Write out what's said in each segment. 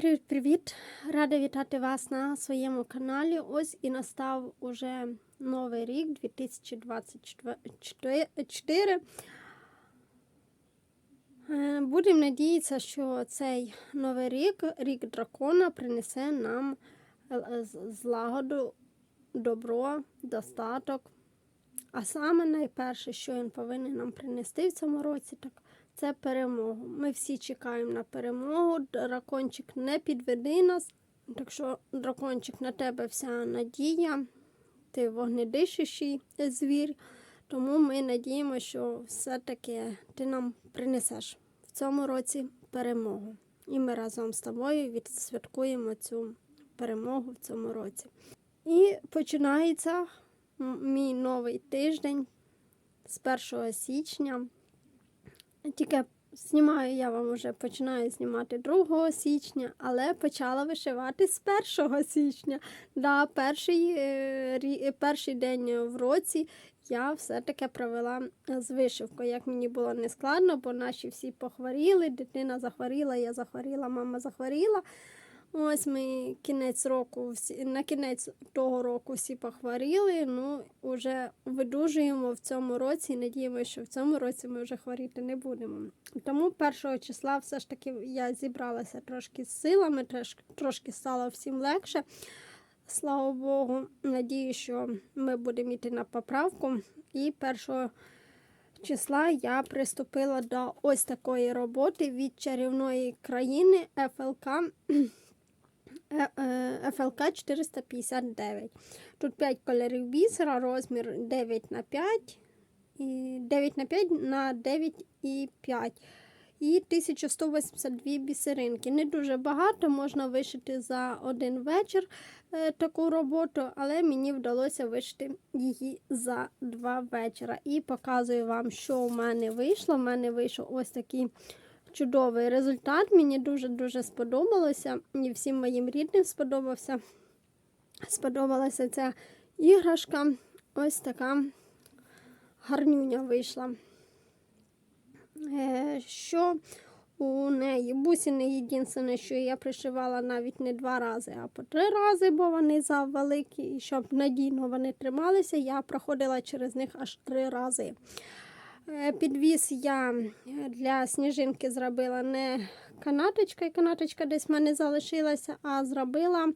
привіт-привіт! Рада вітати вас на своєму каналі. Ось і настав уже новий рік 2024. Е, Будемо надіятися, що цей новий рік, рік дракона, принесе нам е, злагоду, добро, достаток. А саме найперше, що він повинен нам принести в цьому році, так це перемогу. Ми всі чекаємо на перемогу. Дракончик не підведи нас. Так що, дракончик, на тебе вся надія. Ти вогнедишущий звір. Тому ми надіємося, що все-таки ти нам принесеш в цьому році перемогу. І ми разом з тобою відсвяткуємо цю перемогу в цьому році. І починається мій новий тиждень з 1 січня. Тільки знімаю я вам вже починаю знімати 2 січня, але почала вишивати з 1 січня. Да, перший, е, перший день в році я все-таки провела з вишивкою. Як мені було не складно, бо наші всі похворіли, дитина захворіла, я захворіла, мама захворіла. Ось ми кінець року, всі, на кінець того року всі похворіли. Ну, вже видужуємо в цьому році і надіємося, що в цьому році ми вже хворіти не будемо. Тому першого числа все ж таки я зібралася трошки з силами, трошки, трошки стало всім легше. Слава Богу, надію, що ми будемо йти на поправку. І першого числа я приступила до ось такої роботи від чарівної країни ФЛК. Е- е, ФЛК 459. Тут 5 кольорів бісера, розмір 9 на 5 і 9 на 5 на 9 і 5. І 1182 бісеринки. Не дуже багато, можна вишити за один вечір е, таку роботу, але мені вдалося вишити її за два вечора. І показую вам, що у мене вийшло. У мене вийшов ось такий чудовий результат. Мені дуже-дуже сподобалося. І всім моїм рідним сподобався. Сподобалася ця іграшка. Ось така гарнюня вийшла. Е, Що у неї бусини єдине, що я пришивала навіть не два рази, а по три рази, бо вони завеликі, і щоб надійно вони трималися, я проходила через них аж три рази. Е, Підвіз я для сніжинки зробила не канаточка, і канаточка десь в мене залишилася, а зробила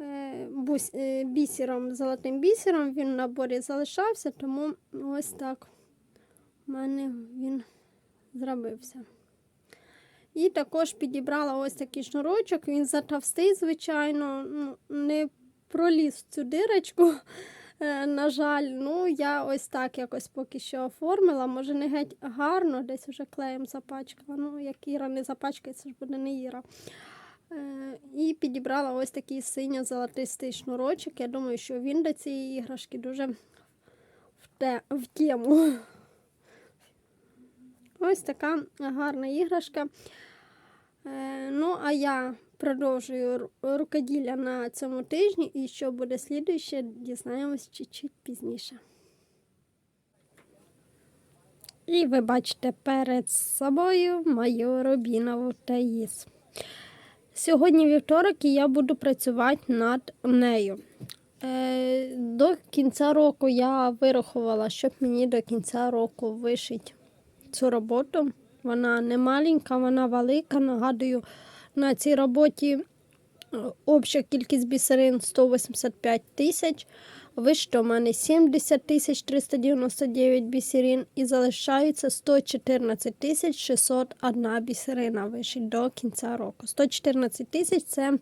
е, е, бісером, золотим бісером. Він в наборі залишався, тому ось так у мене він зробився. І також підібрала ось такий шнурочок, він затовстий, звичайно, ну, не проліз в цю дирочку. Е, На жаль, ну я ось так якось поки що оформила. Може, не геть гарно, десь вже клеєм запачкала. Ну, як Іра не запачкає, це ж буде не Іра. Е, І підібрала ось такий синьо-золотистий шнурочок. Я думаю, що він до цієї іграшки дуже в, те, в тему. Ось така гарна іграшка. Е, Ну, а я продовжую рукоділля на цьому тижні, і що буде слідуюче, дізнаємось чуть-чуть пізніше. І ви бачите перед собою мою Рубінову Таїс. Сьогодні вівторок і я буду працювати над нею. Е, До кінця року я вирахувала, щоб мені до кінця року вишити цю роботу. Вона не маленька, вона велика. Нагадую, на цій роботі е, обща кількість бісерин 185 тисяч. Вишито у мене 70 тисяч 399 бісерин і залишається 114 тисяч 601 бісерина вишить до кінця року. 114 тисяч це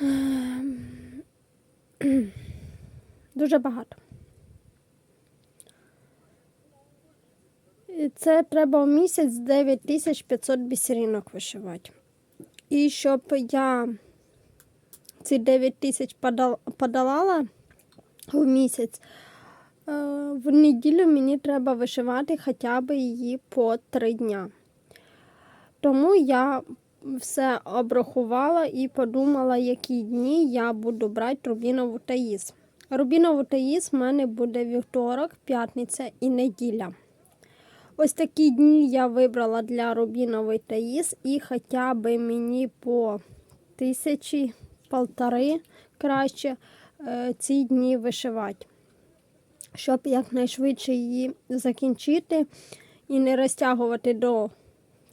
ем, дуже багато. Це треба в місяць 9500 бісеринок вишивати. І щоб я ці 9 тисяч в місяць, е, в неділю мені треба вишивати хоча б її по 3 дня. Тому я все обрахувала і подумала, які дні я буду брати Рубінову Таїс. Рубінову Таїс в мене буде вівторок, п'ятниця і неділя. Ось такі дні я вибрала для Рубінової Таїс і хоча б мені по тисячі, полтори краще е, ці дні вишивати, щоб якнайшвидше її закінчити і не розтягувати до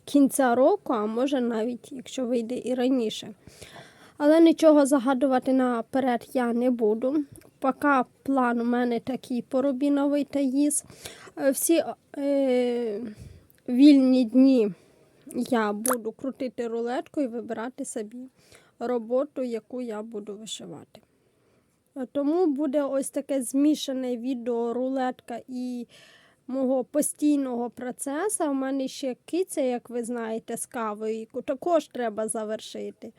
кінця року, а може навіть, якщо вийде і раніше. Але нічого загадувати наперед я не буду. Поки план у мене такий по Рубіновий Таїс. Е, Всі е, вільні дні я буду крутити рулетку і вибирати собі роботу, яку я буду вишивати. Е, Тому буде ось таке змішане відео рулетка і мого постійного процесу. У мене ще киця, як ви знаєте, з кавою, яку також треба завершити.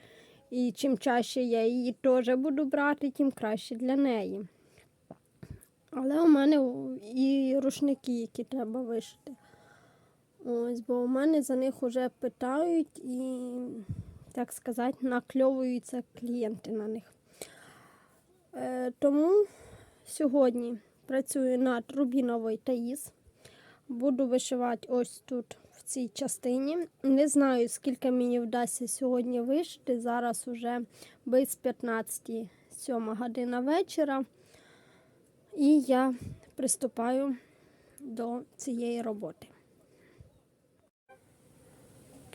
І чим чаще я її теж буду брати, тим краще для неї. Але у мене і рушники, які треба вишити. Ось, бо у мене за них вже питають і, так сказати, накльовуються клієнти на них. Е, тому сьогодні працюю над Рубіновою Таїс. Буду вишивати ось тут, в цій частині. Не знаю, скільки мені вдасться сьогодні вишити. Зараз уже без 15 7 година вечора. І я приступаю до цієї роботи.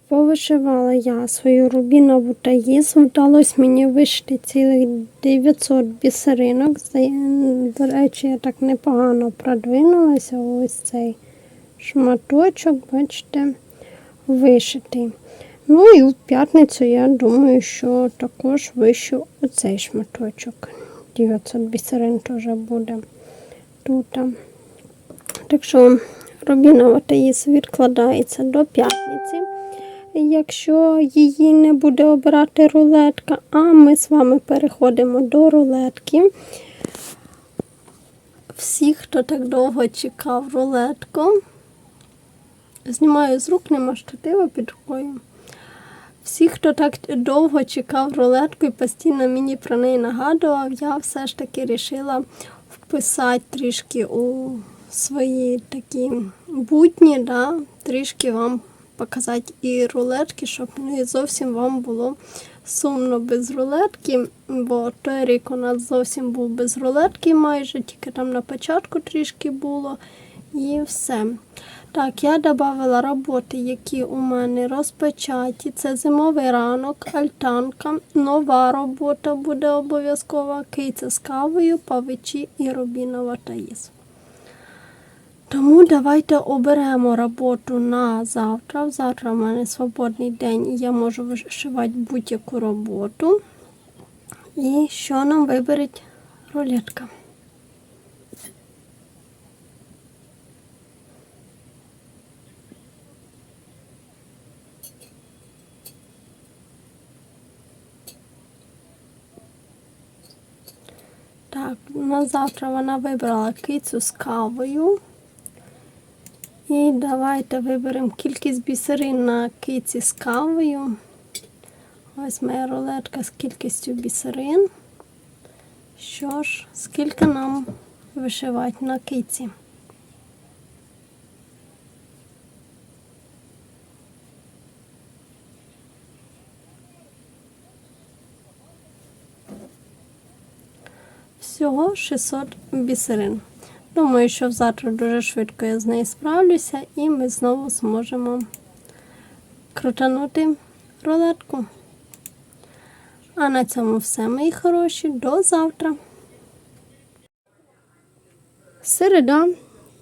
Повишивала я свою рубінову таїс. Вдалося мені вишити цілих 900 бісеринок. До речі, я так непогано продвинулася. Ось цей шматочок, бачите, вишитий. Ну і в п'ятницю я думаю, що також вищу оцей шматочок. 900 бісерин теж буде тут. Так що рубінова таїс відкладається до п'ятниці. Якщо її не буде обирати рулетка, а ми з вами переходимо до рулетки. Всі, хто так довго чекав рулетку, знімаю з рук, нема штатива під рукою. Всі, хто так довго чекав рулетку і постійно мені про неї нагадував, я все ж таки вирішила вписати трішки у свої такі будні, да, трішки вам показати і рулетки, щоб не зовсім вам було сумно без рулетки, бо той рік у нас зовсім був без рулетки майже, тільки там на початку трішки було і все. Так, я додала роботи, які у мене розпочаті. Це зимовий ранок, альтанка, нова робота буде обов'язкова, киця з кавою, павичі і рубінова таїс. Тому давайте оберемо роботу на завтра. Завтра в мене свободний день і я можу вишивати будь-яку роботу. І що нам вибереть рулетка? Так, на завтра вона вибрала кицю з кавою. І давайте виберемо кількість бісерин на киці з кавою. Ось моя рулетка з кількістю бісерин. Що ж, скільки нам вишивати на киці? Всього 600 бісерин. Думаю, що завтра дуже швидко я з нею справлюся і ми знову зможемо крутанути рулетку. А на цьому все, мої хороші. До завтра. Середа,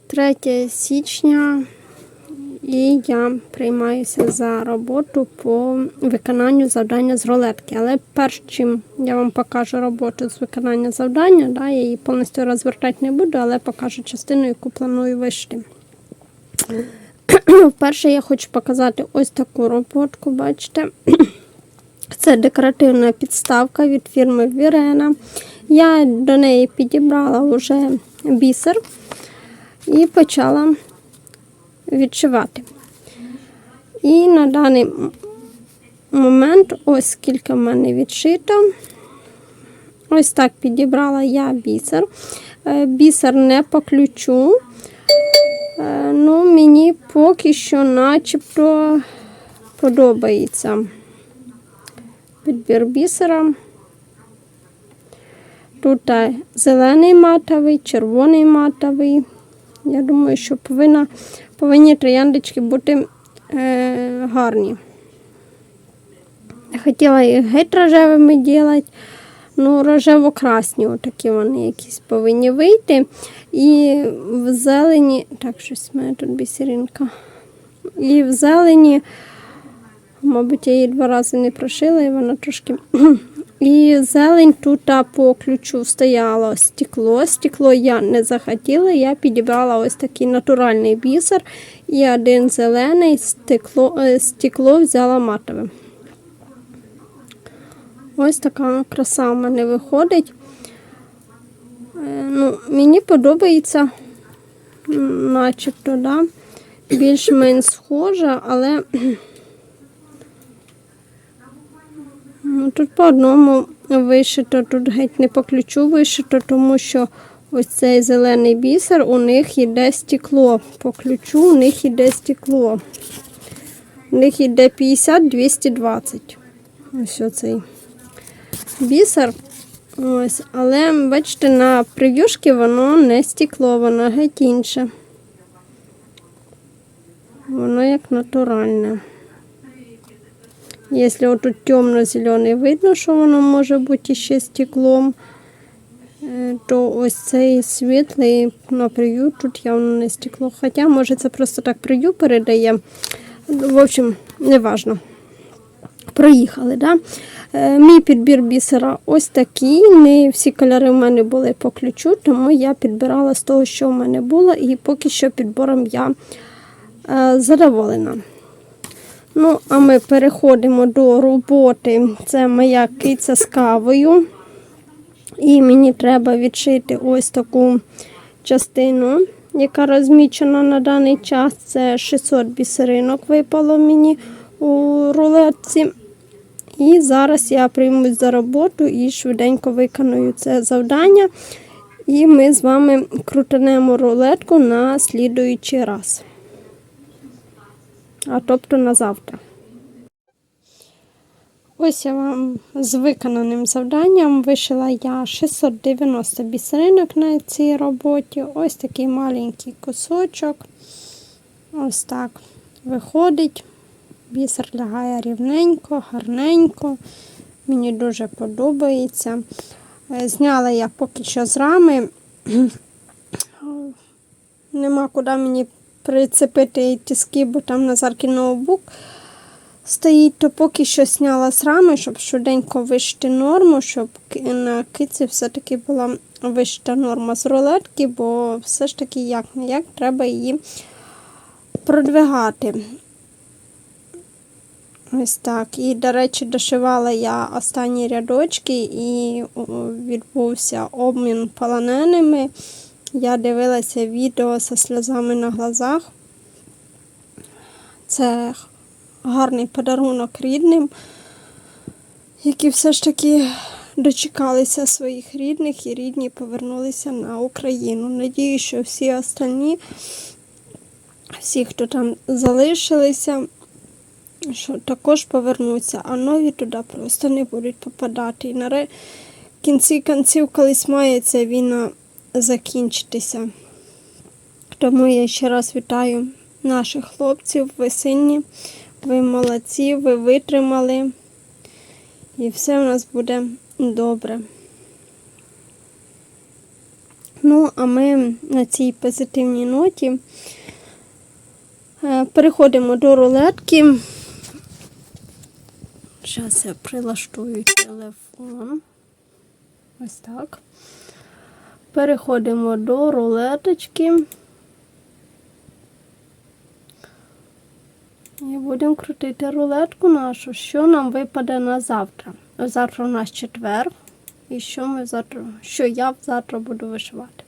3 січня, і я приймаюся за роботу по виконанню завдання з рулетки. Але перш чим я вам покажу роботу з виконання завдання, да, я її повністю розвертати не буду, але покажу частину, яку планую вишити. Перше я хочу показати ось таку роботку, бачите. Це декоративна підставка від фірми Вірена. Я до неї підібрала вже бісер і почала відшивати. І на даний момент, ось скільки в мене відшито. Ось так підібрала я бісер. Е, Бісер не по ключу. Е, ну, мені поки що начебто подобається підбір бісера. Тут зелений матовий, червоний матовий. Я думаю, що повинна, повинні трояндочки бути е, гарні. Хотіла їх геть рожевими робити. Ну, рожево-красні, отакі вони якісь повинні вийти. І в зелені. Так, щось в мене тут бісеринка. І в зелені, мабуть, я її два рази не прошила, і вона трошки. І зелень тут по ключу стояло стекло. Стекло я не захотіла, я підібрала ось такий натуральний бісер. І один зелений стекло, е, стекло взяла матове. Ось така краса в мене виходить. Е, Ну, мені подобається, начебто, да? більш-менш схожа, але ну, тут по одному вишито, тут геть не по ключу вишито, тому що ось цей зелений бісер, у них йде стекло. По ключу у них йде стекло. У них йде 50-220. Ось оцей бісер. Ось, але бачите, на прев'юшки воно не стекло, воно геть інше. Воно як натуральне. Якщо отут темно-зелений видно, що воно може бути ще стеклом, е, то ось цей світлий на прев'ю тут явно не стекло. Хоча, може, це просто так прев'ю передає. В общем, не важно проїхали. Да? Е, Мій підбір бісера ось такий. Не всі кольори в мене були по ключу, тому я підбирала з того, що в мене було, і поки що підбором я е, задоволена. Ну, а ми переходимо до роботи. Це моя киця з кавою. І мені треба відшити ось таку частину, яка розмічена на даний час. Це 600 бісеринок випало мені у рулетці. І зараз я приймусь за роботу і швиденько виконую це завдання. І ми з вами крутанемо рулетку на слідуючий раз. А тобто на завтра. Ось я вам з виконаним завданням вишила я 690 бісеринок на цій роботі. Ось такий маленький кусочок. Ось так виходить. Бісер лягає рівненько, гарненько. Мені дуже подобається. Е, Зняла я поки що з рами. Нема куди мені прицепити тиски, бо там Назаркін ноутбук стоїть, то поки що зняла з рами, щоб швиденько вишити норму, щоб на киці все-таки була вишита норма з рулетки, бо все ж таки як не як треба її продвигати. Ось так. І, до речі, дошивала я останні рядочки і відбувся обмін полоненими. Я дивилася відео зі сльозами на глазах. Це гарний подарунок рідним, які все ж таки дочекалися своїх рідних і рідні повернулися на Україну. Надію, що всі остальні, всі, хто там залишилися, що також повернуться, а нові туди просто не будуть попадати. І на кінці кінців колись має ця війна закінчитися. Тому я ще раз вітаю наших хлопців, ви сильні, ви молодці, ви витримали. І все у нас буде добре. Ну, а ми на цій позитивній ноті е, переходимо до рулетки. Зараз я прилаштую телефон. Ось так. Переходимо до рулеточки. І будемо крутити рулетку нашу, що нам випаде на завтра. Завтра у нас четвер. І що ми завтра, що я завтра буду вишивати.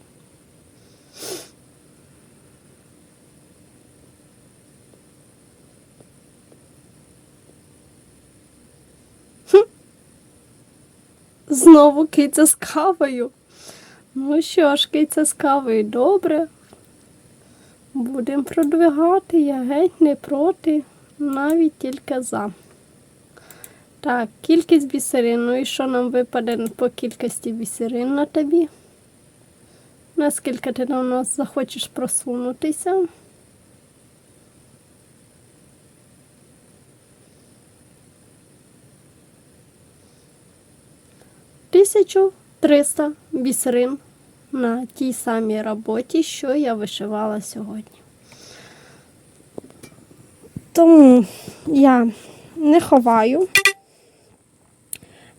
Знову киця з кавою. Ну що ж, киця з кавою, добре. Будемо продвигати, я геть не проти, навіть тільки за. Так, кількість бісерин. Ну і що нам випаде по кількості бісерин на тобі? Наскільки ти до нас захочеш просунутися? Тисячу триста бісерин на тій самій роботі, що я вишивала сьогодні. Тому я не ховаю,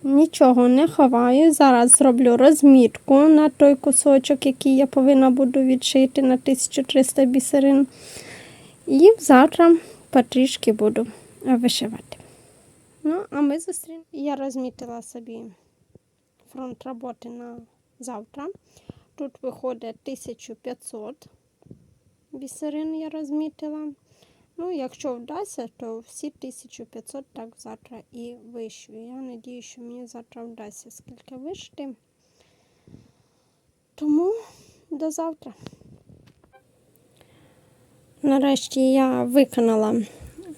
нічого не ховаю. Зараз зроблю розмітку на той кусочок, який я повинна буду відшити на 1300 бісерин. І завтра потрішки буду вишивати. Ну, а ми зустрінемо. Я розмітила собі фронт роботи на завтра. Тут виходить 1500 бісерин я розмітила. Ну, якщо вдасться, то всі 1500 так завтра і вишью. Я надію, що мені завтра вдасться скільки вишити. Тому до завтра. Нарешті я виконала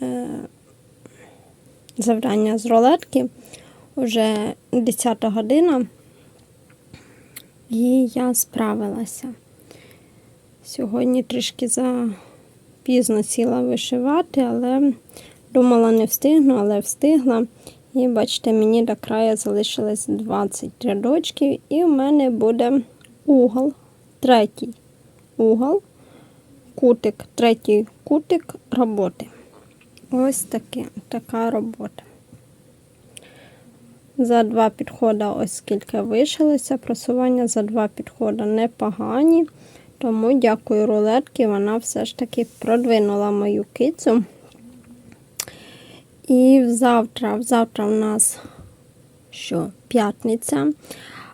е, завдання з рулетки. Уже 10 година. І я справилася. Сьогодні трішки запізно сіла вишивати, але думала, не встигну, але встигла. І бачите, мені до краю залишилось 20 рядочків, і в мене буде угол, третій угол, кутик, третій кутик роботи. Ось таке, така робота. За два підходи, ось скільки вишилося. Просування за два підходи непогані. Тому дякую рулетки, вона все ж таки продвинула мою кицю. І завтра, завтра у нас що, п'ятниця.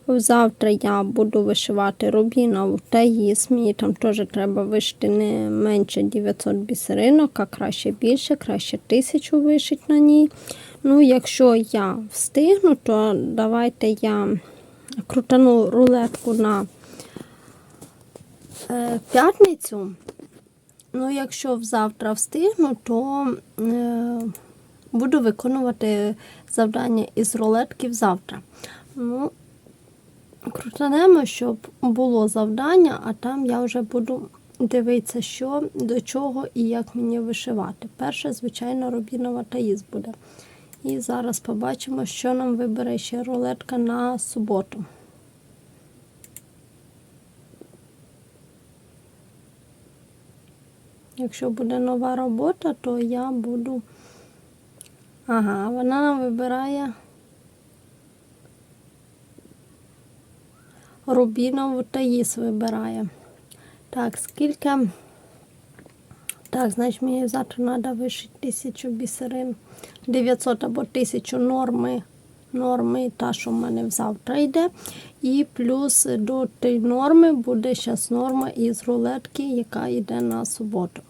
Завтра я буду вишивати рубінову таїс. Мені там теж треба вишити не менше 900 бісеринок, а краще більше, краще 1000 вишити на ній. Ну, якщо я встигну, то давайте я крутану рулетку на е, п'ятницю. Ну, якщо завтра встигну, то е, буду виконувати завдання із рулетків завтра. Ну, крутанемо, щоб було завдання, а там я вже буду дивитися, що, до чого і як мені вишивати. Перше, звичайно, рубінова таїз буде. І зараз побачимо, що нам вибере ще рулетка на суботу. Якщо буде нова робота, то я буду. Ага, вона нам вибирає рубінову таїс вибирає. Так, скільки. Так, значить, мені завтра треба вишити тисячу бісерин. 900 або 1000 норми. Норми, та, що в мене завтра йде. І плюс до тієї норми буде зараз норма із рулетки, яка йде на суботу.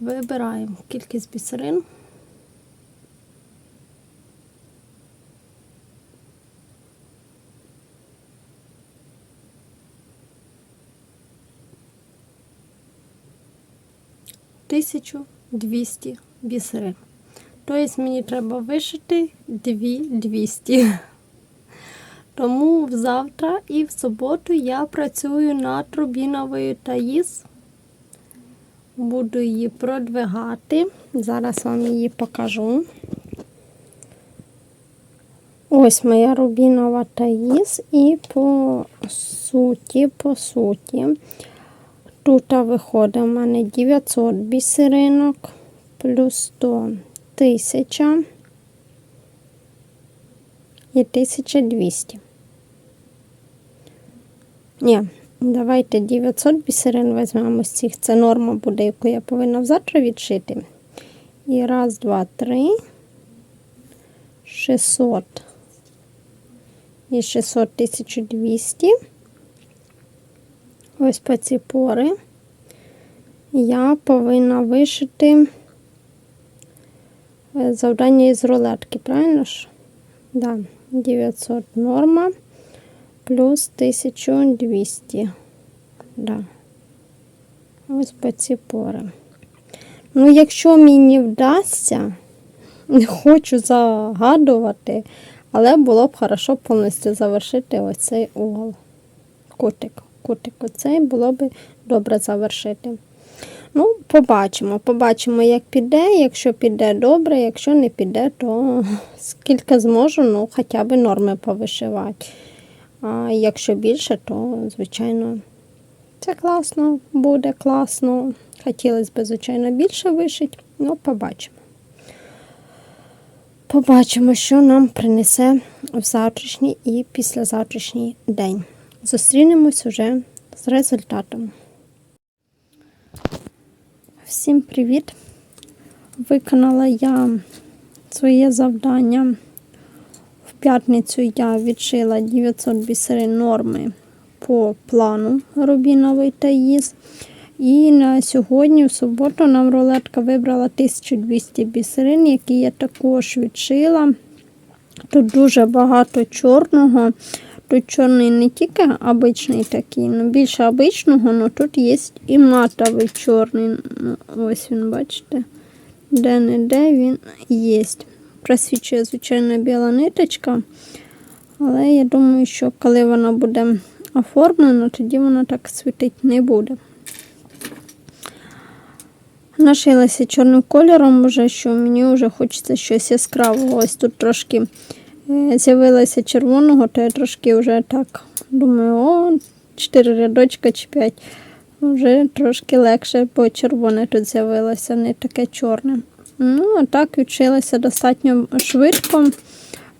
Вибираємо кількість бісерин. Тисячу двісті бісерин. Тобто мені треба вишити 2200. Тому завтра і в суботу я працюю над рубіновою таїс. Буду її продвигати. Зараз вам її покажу. Ось моя рубінова таїс, і по суті, по суті, тут виходить у мене 900 бісеринок плюс 100 1000 і 1200. Ні, давайте 900 бісерин візьмемо з цих. Це норма буде, яку я повинна завтра відшити. І раз, два, три, 600 і 600 1200. Ось по ці пори я повинна вишити. Е, завдання із рулетки, правильно ж? Да, 900 норма плюс 1200. Да. Ось по ці пори. Ну, якщо мені вдасться, не хочу загадувати, але було б хорошо повністю завершити оцей угол. Кутик. Кутик оцей було б добре завершити. Ну, побачимо, побачимо, як піде. Якщо піде добре, якщо не піде, то скільки зможу, ну хоча б норми повишивати. А якщо більше, то звичайно це класно, буде класно. Хотілося б, звичайно, більше вишити, ну побачимо. Побачимо, що нам принесе в завтрашній і післязавтрашній день. Зустрінемось уже з результатом. Всім привіт! Виконала я своє завдання. В п'ятницю я відшила 900 бісерин норми по плану Рубіновий Таїз. І на сьогодні, в суботу, нам рулетка вибрала 1200 бісерин, які я також відшила. Тут дуже багато чорного. Тут чорний не тільки обичний такий, але більше обичного, але тут є і матовий чорний. Ну, Ось він, бачите, де-не-де він є. Просвічує, звичайно, біла ниточка. Але я думаю, що коли вона буде оформлена, тоді вона так світити не буде. Нашилася чорним кольором, вже, що мені вже хочеться щось яскравого. Ось тут трошки е, з'явилося червоного, то я трошки вже так думаю, о, 4 рядочка чи 5. Вже трошки легше, бо червоне тут з'явилося, не таке чорне. Ну, а так відчилася достатньо швидко.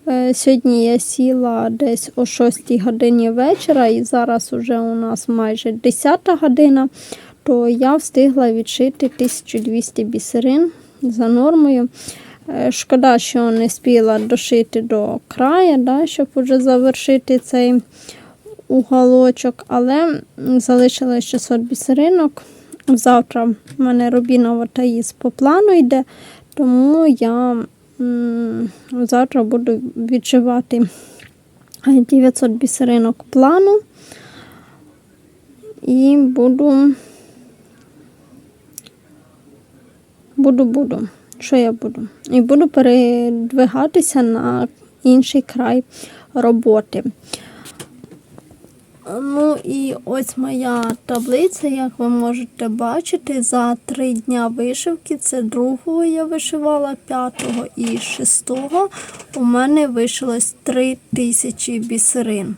Е, Сьогодні я сіла десь о 6 годині вечора, і зараз вже у нас майже 10 година, то я встигла відшити 1200 бісерин за нормою. Е, Шкода, що не спіла дошити до краю, да, щоб вже завершити цей уголочок, але залишилось 600 бісеринок. Завтра в мене рубінова таїз по плану йде, тому я м, завтра буду відшивати 900 бісеринок плану і буду, буду, буду. Що я буду? І буду передвигатися на інший край роботи. Ну і ось моя таблиця, як ви можете бачити, за три дня вишивки. Це другого я вишивала, п'ятого і шестого. У мене вишилось три тисячі бісерин.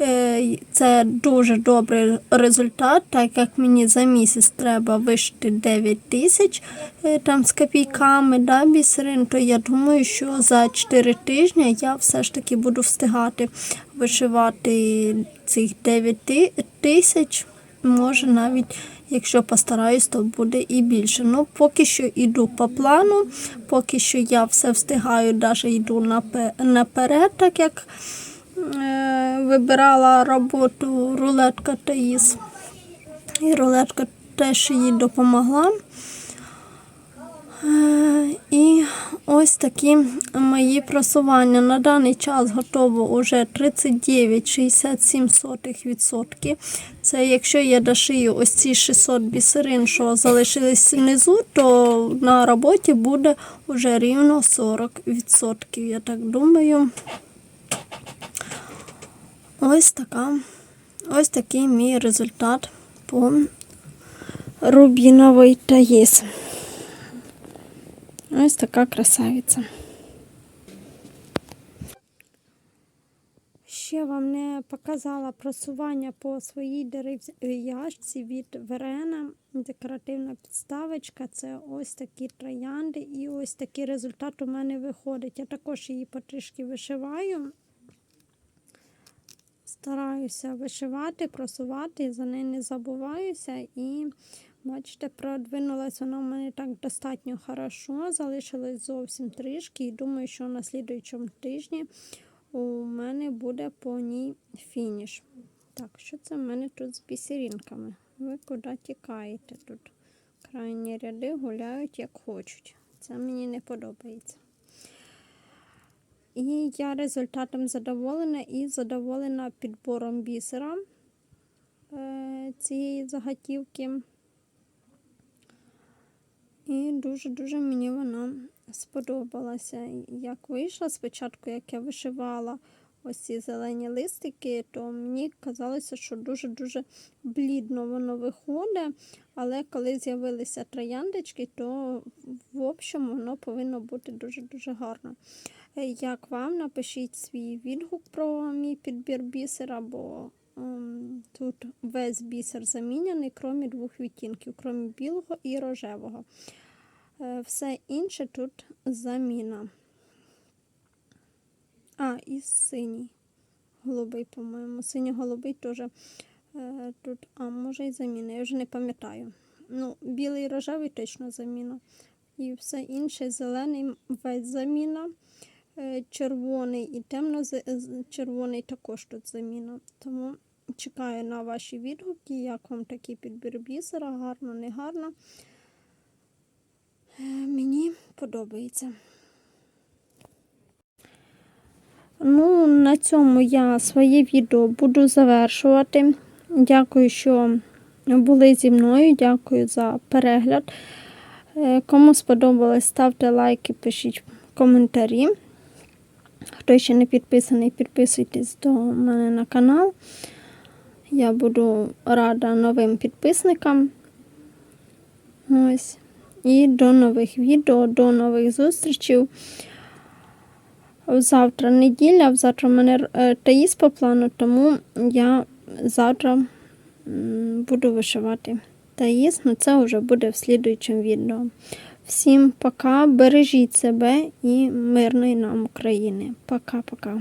Е, Це дуже добрий результат, так як мені за місяць треба вишити 9 тисяч е, там з копійками да, бісерин, то я думаю, що за 4 тижні я все ж таки буду встигати вишивати цих 9 тисяч. Може навіть, якщо постараюсь, то буде і більше. Ну, поки що йду по плану, поки що я все встигаю, навіть йду напе- наперед, так як вибирала роботу рулетка Таїс. І рулетка теж їй допомогла. Е, І ось такі мої просування. На даний час готово вже 39,67%. Це якщо я дошию ось ці 600 бісерин, що залишились внизу, то на роботі буде вже рівно 40%. Я так думаю. Ось така. Ось такий мій результат по рубіновій таїс. Ось така красавиця. Ще вам не показала просування по своїй дерев'яшці від Верена. Декоративна підставочка. Це ось такі троянди і ось такий результат у мене виходить. Я також її потрішки вишиваю. Стараюся вишивати, просувати, за неї не забуваюся. І бачите, продвинулась вона в мене так достатньо хорошо. Залишилось зовсім трішки. І думаю, що на слідуючому тижні у мене буде по ній фініш. Так, що це в мене тут з бісерінками? Ви куди тікаєте тут? Крайні ряди гуляють як хочуть. Це мені не подобається. І я результатом задоволена і задоволена підбором бісера е, цієї заготівки. І дуже-дуже мені вона сподобалася. Як вийшла спочатку, як я вишивала ось ці зелені листики, то мені казалося, що дуже-дуже блідно воно виходить. Але коли з'явилися трояндочки, то в общому воно повинно бути дуже-дуже гарно. Як вам напишіть свій відгук про мій підбір бісера, бо ем, тут весь бісер заміняний, крім двох відтінків, крім білого і рожевого. Е, Все інше тут заміна. А, і синій. Голубий, по-моєму. Синьо-голубий теж е, тут, а може і заміна, я вже не пам'ятаю. Ну, білий і рожевий точно заміна. І все інше, зелений весь заміна. Е, Червоний і темно-червоний також тут заміна. Тому чекаю на ваші відгуки, як вам такий підбір бісера, гарно, не гарно. Е, Мені подобається. Ну, на цьому я своє відео буду завершувати. Дякую, що були зі мною. Дякую за перегляд. Е, Кому сподобалось, ставте лайки, пишіть коментарі. Хто ще не підписаний, підписуйтесь до мене на канал. Я буду рада новим підписникам. Ось. І до нових відео, до нових зустрічей. Завтра неділя, завтра в мене е, таїс по плану, тому я завтра буду вишивати таїс, але це вже буде в слідуючому відео. Всім пока, бережіть себе і мирної нам України. Пока-пока.